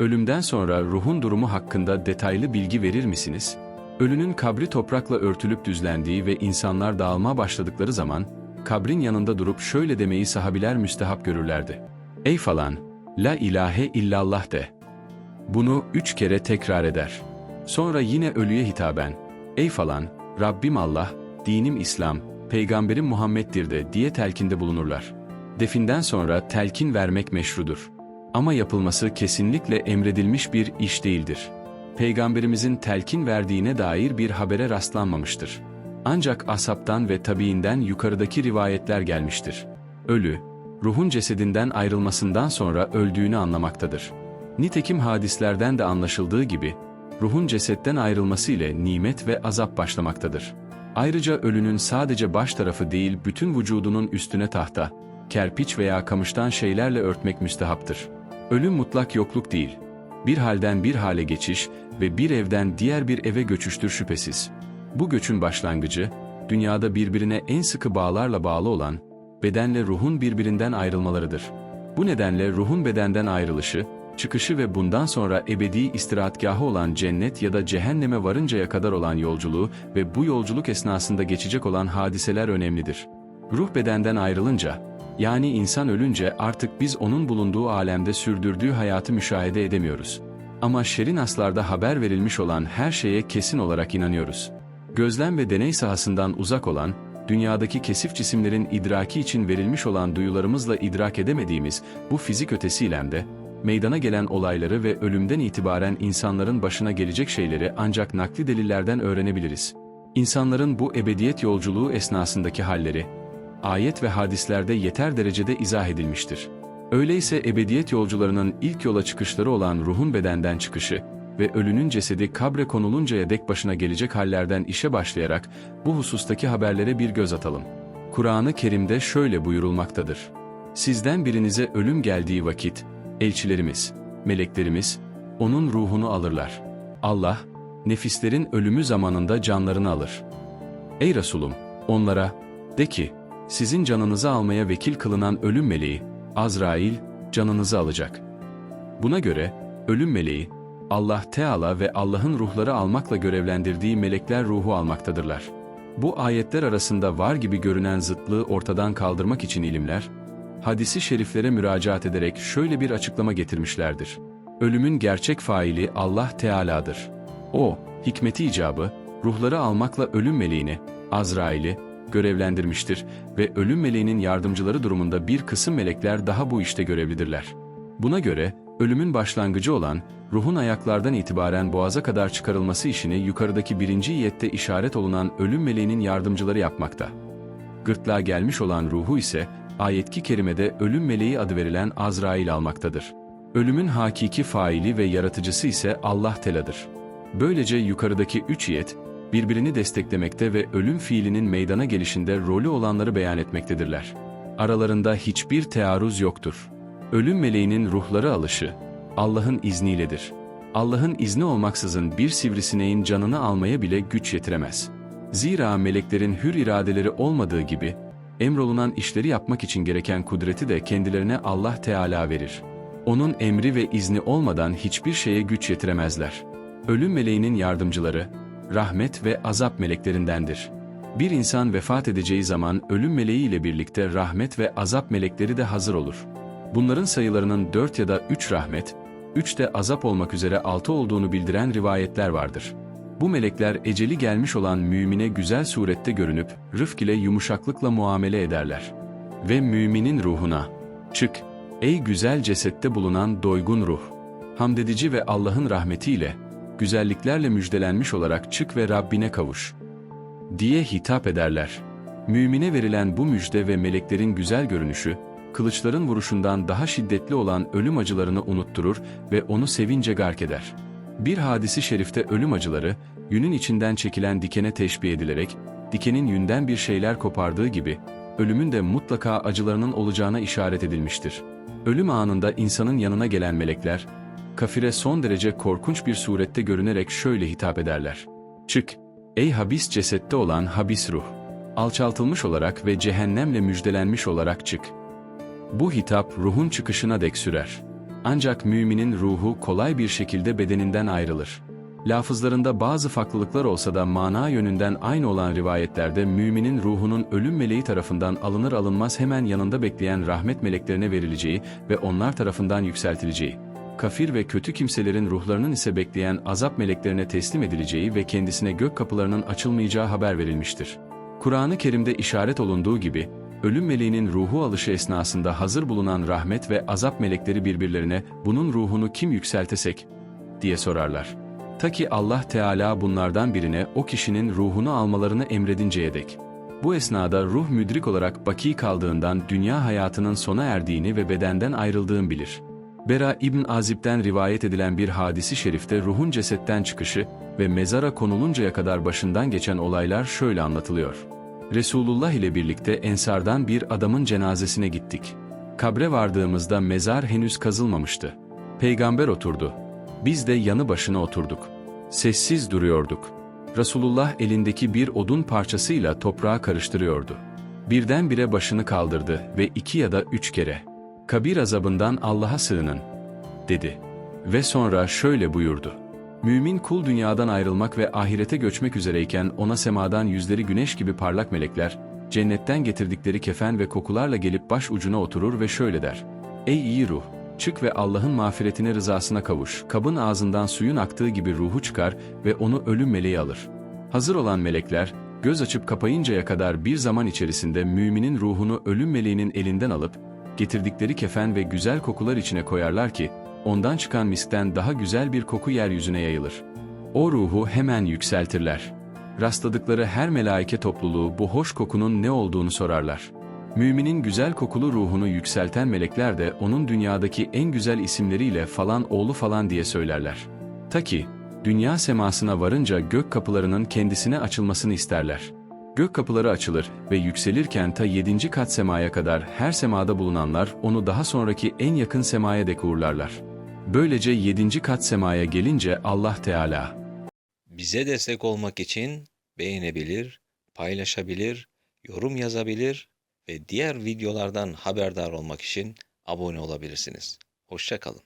Ölümden sonra ruhun durumu hakkında detaylı bilgi verir misiniz? Ölünün kabri toprakla örtülüp düzlendiği ve insanlar dağılma başladıkları zaman, kabrin yanında durup şöyle demeyi sahabiler müstehap görürlerdi. Ey falan, la ilahe illallah de. Bunu üç kere tekrar eder. Sonra yine ölüye hitaben, ey falan, Rabbim Allah, dinim İslam, peygamberim Muhammed'dir de diye telkinde bulunurlar. Definden sonra telkin vermek meşrudur. Ama yapılması kesinlikle emredilmiş bir iş değildir. Peygamberimizin telkin verdiğine dair bir habere rastlanmamıştır. Ancak asaptan ve tabiinden yukarıdaki rivayetler gelmiştir. Ölü, ruhun cesedinden ayrılmasından sonra öldüğünü anlamaktadır. Nitekim hadislerden de anlaşıldığı gibi, ruhun cesetten ayrılması ile nimet ve azap başlamaktadır. Ayrıca ölünün sadece baş tarafı değil bütün vücudunun üstüne tahta, kerpiç veya kamıştan şeylerle örtmek müstehaptır. Ölüm mutlak yokluk değil. Bir halden bir hale geçiş ve bir evden diğer bir eve göçüştür şüphesiz. Bu göçün başlangıcı, dünyada birbirine en sıkı bağlarla bağlı olan, bedenle ruhun birbirinden ayrılmalarıdır. Bu nedenle ruhun bedenden ayrılışı, çıkışı ve bundan sonra ebedi istirahatgahı olan cennet ya da cehenneme varıncaya kadar olan yolculuğu ve bu yolculuk esnasında geçecek olan hadiseler önemlidir. Ruh bedenden ayrılınca, yani insan ölünce artık biz onun bulunduğu alemde sürdürdüğü hayatı müşahede edemiyoruz. Ama şerin aslarda haber verilmiş olan her şeye kesin olarak inanıyoruz. Gözlem ve deney sahasından uzak olan, dünyadaki kesif cisimlerin idraki için verilmiş olan duyularımızla idrak edemediğimiz bu fizik ötesi ilemde, meydana gelen olayları ve ölümden itibaren insanların başına gelecek şeyleri ancak nakli delillerden öğrenebiliriz. İnsanların bu ebediyet yolculuğu esnasındaki halleri, ayet ve hadislerde yeter derecede izah edilmiştir. Öyleyse ebediyet yolcularının ilk yola çıkışları olan ruhun bedenden çıkışı ve ölünün cesedi kabre konuluncaya dek başına gelecek hallerden işe başlayarak bu husustaki haberlere bir göz atalım. Kur'an-ı Kerim'de şöyle buyurulmaktadır. Sizden birinize ölüm geldiği vakit, elçilerimiz, meleklerimiz, onun ruhunu alırlar. Allah, nefislerin ölümü zamanında canlarını alır. Ey Resulum, onlara, de ki, sizin canınızı almaya vekil kılınan ölüm meleği, Azrail, canınızı alacak. Buna göre, ölüm meleği, Allah Teala ve Allah'ın ruhları almakla görevlendirdiği melekler ruhu almaktadırlar. Bu ayetler arasında var gibi görünen zıtlığı ortadan kaldırmak için ilimler, hadisi şeriflere müracaat ederek şöyle bir açıklama getirmişlerdir. Ölümün gerçek faili Allah Teala'dır. O, hikmeti icabı, ruhları almakla ölüm meleğini, Azrail'i, görevlendirmiştir ve ölüm meleğinin yardımcıları durumunda bir kısım melekler daha bu işte görevlidirler. Buna göre, ölümün başlangıcı olan, ruhun ayaklardan itibaren boğaza kadar çıkarılması işini yukarıdaki birinci yette işaret olunan ölüm meleğinin yardımcıları yapmakta. Gırtlağa gelmiş olan ruhu ise, ayetki kerimede ölüm meleği adı verilen Azrail almaktadır. Ölümün hakiki faili ve yaratıcısı ise Allah Tela'dır. Böylece yukarıdaki üç yet, birbirini desteklemekte ve ölüm fiilinin meydana gelişinde rolü olanları beyan etmektedirler. Aralarında hiçbir tearruz yoktur. Ölüm meleğinin ruhları alışı, Allah'ın izniyledir. Allah'ın izni olmaksızın bir sivrisineğin canını almaya bile güç yetiremez. Zira meleklerin hür iradeleri olmadığı gibi, emrolunan işleri yapmak için gereken kudreti de kendilerine Allah Teala verir. Onun emri ve izni olmadan hiçbir şeye güç yetiremezler. Ölüm meleğinin yardımcıları, rahmet ve azap meleklerindendir. Bir insan vefat edeceği zaman ölüm meleği ile birlikte rahmet ve azap melekleri de hazır olur. Bunların sayılarının dört ya da üç rahmet, üç de azap olmak üzere altı olduğunu bildiren rivayetler vardır. Bu melekler eceli gelmiş olan mümine güzel surette görünüp rıfk ile yumuşaklıkla muamele ederler. Ve müminin ruhuna, çık, ey güzel cesette bulunan doygun ruh, hamdedici ve Allah'ın rahmetiyle, güzelliklerle müjdelenmiş olarak çık ve Rabbine kavuş. Diye hitap ederler. Mümine verilen bu müjde ve meleklerin güzel görünüşü, kılıçların vuruşundan daha şiddetli olan ölüm acılarını unutturur ve onu sevince gark eder. Bir hadisi şerifte ölüm acıları, yünün içinden çekilen dikene teşbih edilerek, dikenin yünden bir şeyler kopardığı gibi, ölümün de mutlaka acılarının olacağına işaret edilmiştir. Ölüm anında insanın yanına gelen melekler, kafire son derece korkunç bir surette görünerek şöyle hitap ederler. Çık, ey habis cesette olan habis ruh! Alçaltılmış olarak ve cehennemle müjdelenmiş olarak çık. Bu hitap ruhun çıkışına dek sürer. Ancak müminin ruhu kolay bir şekilde bedeninden ayrılır. Lafızlarında bazı farklılıklar olsa da mana yönünden aynı olan rivayetlerde müminin ruhunun ölüm meleği tarafından alınır alınmaz hemen yanında bekleyen rahmet meleklerine verileceği ve onlar tarafından yükseltileceği, kafir ve kötü kimselerin ruhlarının ise bekleyen azap meleklerine teslim edileceği ve kendisine gök kapılarının açılmayacağı haber verilmiştir. Kur'an-ı Kerim'de işaret olunduğu gibi, ölüm meleğinin ruhu alışı esnasında hazır bulunan rahmet ve azap melekleri birbirlerine bunun ruhunu kim yükseltesek diye sorarlar. Ta ki Allah Teala bunlardan birine o kişinin ruhunu almalarını emredinceye dek. Bu esnada ruh müdrik olarak baki kaldığından dünya hayatının sona erdiğini ve bedenden ayrıldığını bilir. Bera İbn Azib'den rivayet edilen bir hadisi şerifte ruhun cesetten çıkışı ve mezara konuluncaya kadar başından geçen olaylar şöyle anlatılıyor. Resulullah ile birlikte Ensardan bir adamın cenazesine gittik. Kabre vardığımızda mezar henüz kazılmamıştı. Peygamber oturdu. Biz de yanı başına oturduk. Sessiz duruyorduk. Resulullah elindeki bir odun parçasıyla toprağı karıştırıyordu. Birdenbire başını kaldırdı ve iki ya da üç kere kabir azabından Allah'a sığının dedi. Ve sonra şöyle buyurdu. Mümin kul dünyadan ayrılmak ve ahirete göçmek üzereyken ona semadan yüzleri güneş gibi parlak melekler, cennetten getirdikleri kefen ve kokularla gelip baş ucuna oturur ve şöyle der. Ey iyi ruh! Çık ve Allah'ın mağfiretine rızasına kavuş. Kabın ağzından suyun aktığı gibi ruhu çıkar ve onu ölüm meleği alır. Hazır olan melekler, göz açıp kapayıncaya kadar bir zaman içerisinde müminin ruhunu ölüm meleğinin elinden alıp, getirdikleri kefen ve güzel kokular içine koyarlar ki, ondan çıkan miskten daha güzel bir koku yeryüzüne yayılır. O ruhu hemen yükseltirler. Rastladıkları her melaike topluluğu bu hoş kokunun ne olduğunu sorarlar. Müminin güzel kokulu ruhunu yükselten melekler de onun dünyadaki en güzel isimleriyle falan oğlu falan diye söylerler. Ta ki, dünya semasına varınca gök kapılarının kendisine açılmasını isterler. Gök kapıları açılır ve yükselirken ta yedinci kat semaya kadar her semada bulunanlar onu daha sonraki en yakın semaya dek uğurlarlar. Böylece yedinci kat semaya gelince Allah Teala, Bize destek olmak için beğenebilir, paylaşabilir, yorum yazabilir ve diğer videolardan haberdar olmak için abone olabilirsiniz. Hoşça kalın.